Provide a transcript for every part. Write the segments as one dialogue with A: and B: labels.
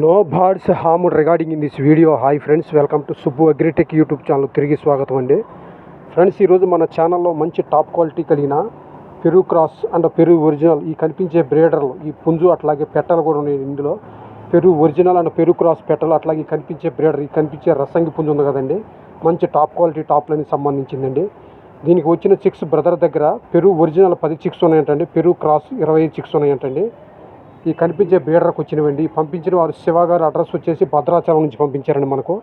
A: No birds harm regarding in this video hi friends welcome to Subbu agritech YouTube channel తిరిగి స్వాగతం అండి. Friends ఈరోజు మన ఛానల్లో మంచి టాప్ క్వాలిటీ కలిగిన పెరు క్రాస్ అండ్ పెరుగు ఒరిజినల్ ఈ కనిపించే బ్రేడర్లు ఈ పుంజు అట్లాగే పెట్టలు కూడా ఉన్నాయి ఇందులో. పెరుగు ఒరిజినల్ అండ్ పెరుగు క్రాస్ పెట్టలు అట్లాగే కనిపించే బ్రేడర్ ఈ కనిపించే రసంగి పుంజు ఉంది కదండి. మంచి టాప్ క్వాలిటీ టాప్ లైన్కి సంబంధించిందండి. దీనికి వచ్చిన చిక్స్ బ్రదర్ దగ్గర పెరుగు ఒరిజినల్ పది చిక్స్ ఉన్నాయంటండి. పెరుగు క్రాస్ ఇరవై ఐదు చిక్స్ ఉన్నాయంటండి. ఈ కనిపించే బీడర్కి వచ్చినవండి. పంపించిన వారు శివ గారు అడ్రస్ వచ్చేసి భద్రాచలం నుంచి పంపించారండి మనకు.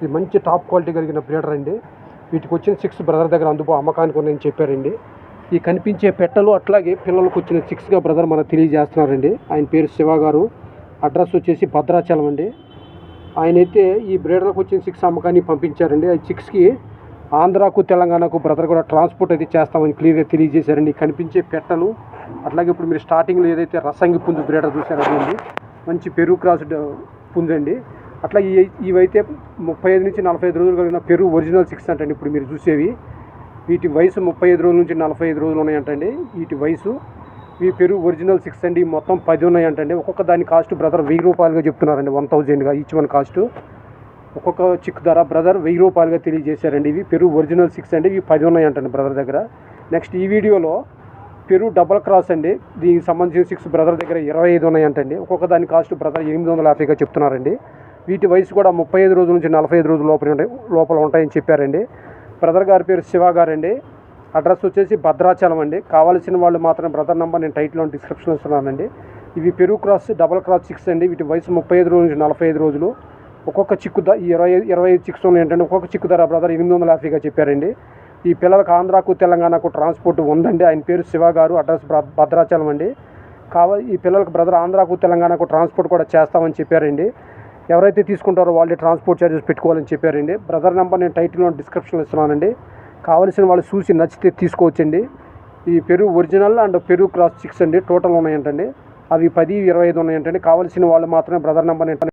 A: ఇది మంచి టాప్ క్వాలిటీ కలిగిన బ్రీడర్ అండి. వీటికి వచ్చిన సిక్స్ బ్రదర్ దగ్గర అందుబా అమ్మకానికి ఉన్నాయని చెప్పారండి. ఈ కనిపించే పెట్టలు అట్లాగే పిల్లలకు వచ్చిన సిక్స్గా బ్రదర్ మనకు తెలియజేస్తున్నారండి. ఆయన పేరు శివ గారు అడ్రస్ వచ్చేసి భద్రాచలం అండి. ఆయన అయితే ఈ బ్రీడర్కి వచ్చిన సిక్స్ అమ్మకాన్ని పంపించారండి. ఆ సిక్స్కి ఆంధ్రాకు తెలంగాణకు బ్రదర్ కూడా ట్రాన్స్పోర్ట్ అయితే చేస్తామని క్లియర్గా తెలియజేశారండి. కనిపించే పెట్టలు అట్లాగే ఇప్పుడు మీరు స్టార్టింగ్లో ఏదైతే రసంగి పుంజు బ్రీడర్ చూసారో అదండి మంచి పెరుగు క్రాస్ పుంజు అండి. అట్లా ఈ ఇవైతే ముప్పై ఐదు నుంచి నలభై ఐదు రోజులు కలిగిన పెరుగు ఒరిజినల్ సిక్స్ అంటండి ఇప్పుడు మీరు చూసేవి. వీటి వయసు ముప్పై ఐదు రోజుల నుంచి నలభై ఐదు రోజులు ఉన్నాయంటండి వీటి వయసు. ఈ పెరుగు ఒరిజినల్ సిక్స్ అండి మొత్తం పది ఉన్నాయంటండి. ఒక్కొక్క దాని కాస్ట్ బ్రదర్ వెయ్యి రూపాయలుగా చెప్తున్నారండి వన్ థౌజండ్గా ఈచ్ వన్ కాస్ట్. ఒక్కొక్క చిక్ ధర బ్రదర్ వెయ్యి రూపాయలుగా తెలియజేశారండి. ఇవి పెరుగు ఒరిజినల్ సిక్స్ అండి ఇవి పది ఉన్నాయంటండి బ్రదర్ దగ్గర. నెక్స్ట్ ఈ వీడియోలో పెరు డబల్ క్రాస్ అండి. దీనికి సంబంధించిన సిక్స్ బ్రదర్ దగ్గర ఇరవై ఐదు ఉన్నాయంటండి. ఒక్కొక్క దాని కాస్ట్ బ్రదర్ ఎనిమిది వందల యాభైగా చెప్తున్నారండి. వీటి వయసు కూడా ముప్పై ఐదు రోజుల నుంచి నలభై ఐదు రోజుల లోపల ఉంటాయి లోపల ఉంటాయని చెప్పారండి. బ్రదర్ గారి పేరు శివ గారండి. అడ్రస్ వచ్చేసి భద్రాచలం అండి. కావాల్సిన వాళ్ళు మాత్రం బ్రదర్ నెంబర్ నేను టైట్లో డిస్క్రిప్షన్ ఇస్తున్నానండి. ఇవి పెరుగు క్రాస్ డబల్ క్రాస్ చిక్స్ అండి. వీటి వయసు ముప్పై ఐదు రోజుల నుంచి నలభై ఐదు రోజులు. ఒక్కొక్క చిక్కు ద ఇరవై ఇరవై ఐదు చిక్స్ ఉన్నాయి ఏంటంటే ఒక్కొక్క చిక్కు ధర బ్రదర్ ఎనిమిది వందల యాభైగా చెప్పారండి. ఈ పిల్లలకు ఆంధ్రాకు తెలంగాణకు ట్రాన్స్పోర్ట్ ఉందండి. ఆయన పేరు శివ గారు అడ్రస్ భద్రాచలం అండి. కావాలి ఈ పిల్లలకు బ్రదర్ ఆంధ్రాకు తెలంగాణకు ట్రాన్స్పోర్ట్ కూడా చేస్తామని చెప్పారండి. ఎవరైతే తీసుకుంటారో వాళ్ళే ట్రాన్స్పోర్ట్ ఛార్జెస్ పెట్టుకోవాలని చెప్పారండి. బ్రదర్ నెంబర్ నేను టైటిల్లో డిస్క్రిప్షన్లో ఇస్తున్నానండి. కావలసిన వాళ్ళు చూసి నచ్చితే తీసుకోవచ్చండి. ఈ పెరుగు ఒరిజినల్ అండ్ పెరుగు క్రాస్ చిక్స్ అండి. టోటల్ ఉన్నాయంటండి. అవి పది ఇరవై ఐదు ఉన్నాయంటండి. కావాల్సిన వాళ్ళు మాత్రమే బ్రదర్ నెంబర్ నేను